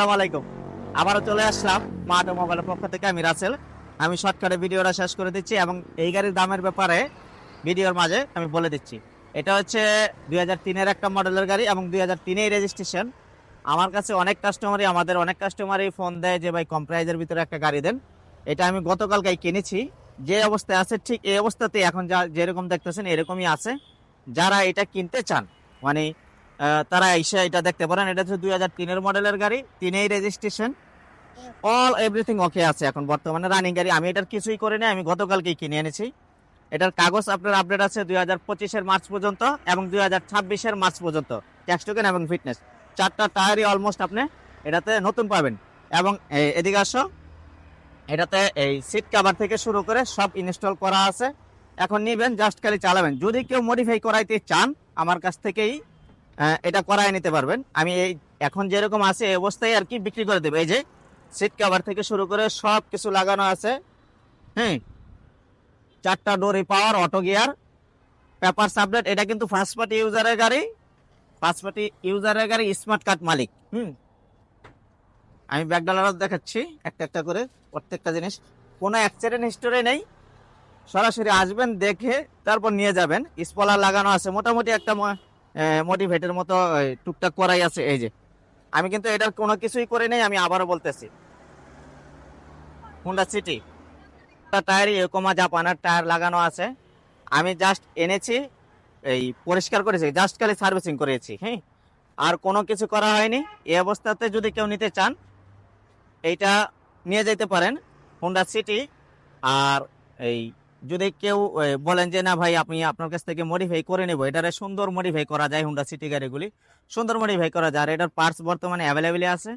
আসসালামু আলাইকুম। আবারও চলে আসলাম মাঠ মোবাইলের পক্ষ থেকে, আমি রাসেল। আমি শর্টকাটে ভিডিওটা শেষ করে দিচ্ছি এবং এই গাড়ির দামের ব্যাপারে ভিডিওর মাঝে আমি বলে দিচ্ছি। এটা হচ্ছে দুই হাজার একটা মডেলের গাড়ি এবং দুই হাজার তিনেই রেজিস্ট্রেশন আমার কাছে অনেক কাস্টমারই আমাদের অনেক কাস্টমারই ফোন দেয় যে, ভাই, কম প্রাইজের ভিতরে একটা গাড়ি দেন। এটা আমি গতকালকেই কিনেছি। যে অবস্থায় আছে ঠিক এই অবস্থাতে এখন যা যেরকম দেখতেছেন এরকমই আছে। যারা এটা কিনতে চান মানে তারা এসে এটা দেখতে পারেন। এটা হচ্ছে দুই হাজার তিনের মডেলের গাড়ি, তিনেই রেজিস্ট্রেশন অল এভরিথিং ওকে আছে এখন বর্তমানে রানিং গাড়ি। আমি এটার কিছুই করিনি আমি গতকালকেই কিনে এনেছি। এটার কাগজ আপনার আপডেট আছে দুই হাজার পঁচিশের মার্চ পর্যন্ত এবং দুই হাজার ছাব্বিশের মার্চ পর্যন্ত। ট্যাক্স এবং ফিটনেস চারটা টায়ারই অলমোস্ট আপনি এটাতে নতুন পাবেন। এবং এদিকে আসো। এটাতে এই সিট কাভার থেকে শুরু করে সব ইনস্টল করা আছে। এখন নিবেন জাস্ট খালি চালাবেন। যদি কেউ মডিফাই করাইতে চান, আমার কাছ থেকেই এটা করায় নিতে পারবেন। আমি এই এখন যেরকম আছে এই অবস্থায় আর কি বিক্রি করে দেবো। এই যে সিট কভার থেকে শুরু করে সব কিছু লাগানো আছে। হ্যাঁ চারটা ডোরি পাওয়ার অটো গিয়ার পেপার সাবলেট এটা কিন্তু ফার্স্ট পার্টি ইউজারের গাড়ি। ফার্স্ট পার্টি ইউজারের গাড়ি স্মার্ট কার্ড মালিক। হুম, আমি ব্যাক ডালারও দেখাচ্ছি, একটা একটা করে, প্রত্যেকটা জিনিস। কোনো অ্যাক্সিডেন্ট হিস্টোরি নেই। সরাসরি আসবেন, দেখে তারপর নিয়ে যাবেন। স্পলার লাগানো আছে। মোটামুটি একটা মোটিভেটের মতো টুকটাক করাই আছে, এই যে। আমি কিন্তু এটার কোনো কিছুই করে নেই, আমি আবারও বলতেছি। হুন্ডা সিটি টায়ার ইকোমা জাপানের টায়ার লাগানো আছে। আমি জাস্ট এনেছি, এই পরিষ্কার করেছি জাস্ট খালি সার্ভিসিং করেছি হ্যাঁ? আর কোনো কিছু করা হয়নি। এই অবস্থাতে যদি কেউ নিতে চান, এইটা নিয়ে যেতে পারেন হুন্ডা সিটি আর এই যদি কেউ বলেন যে, না ভাই, আপনি আপনার কাছ থেকে মডিফাই করে নেব। এটারে সুন্দর মডিফাই করা যায় হুন্ডা সিটি গাড়িগুলি। সুন্দর মডিফাই করা যায়। আর এটার পার্টস বর্তমানে অ্যাভেলেবেল আছে।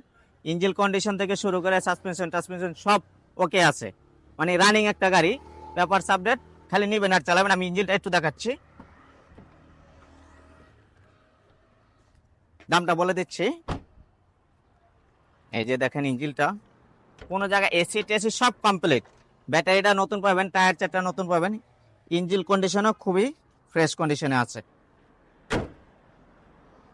ইঞ্জিল কন্ডিশন থেকে শুরু করে সাসপেনশন টাসপেনশন সব ওকে আছে। মানে রানিং একটা গাড়ি ব্যাপার আপডেট খালি নিবেন আর চালাবেন। আমি ইঞ্জিনটা একটু দেখাচ্ছি। দামটা বলে দিচ্ছি। এই যে দেখেন ইঞ্জিলটা কোনো জায়গায় এসি টেসি সব কমপ্লিট ব্যাটারিটা নতুন পাবেন, টায়ার চারটা নতুন পাবেন। ইঞ্জিন কন্ডিশনও খুবই ফ্রেশ কন্ডিশনে আছে।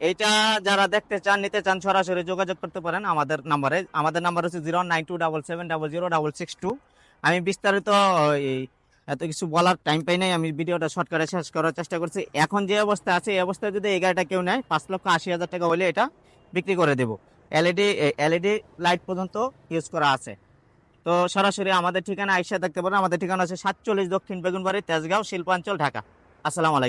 এইটা যারা দেখতে চান, নিতে চান, সরাসরি যোগাযোগ করতে পারেন আমাদের নাম্বারে আমাদের নাম্বার হচ্ছে zero nine two double seven double zero double six two আমি বিস্তারিত এত কিছু বলার টাইম পাই নাই, আমি ভিডিওটা শর্টকাটে শেষ করার চেষ্টা করছি। এখন যে অবস্থা আছে, এই অবস্থায় যদি এই গাড়িটা কেউ নেয়, পাঁচ লক্ষ আশি হাজার টাকা হলে এটা বিক্রি করে দেবো। এলইডি এলইডি লাইট পর্যন্ত ইউজ করা আছে। তো সরাসরি আমাদের ঠিকানা আইসা দেখতে পারেন। আমাদের ঠিকানা আছে সাতচল্লিশ দক্ষিণ বেগুনবাড়ি, তেজগাঁও, শিল্পাঞ্চল, ঢাকা। আসসালাম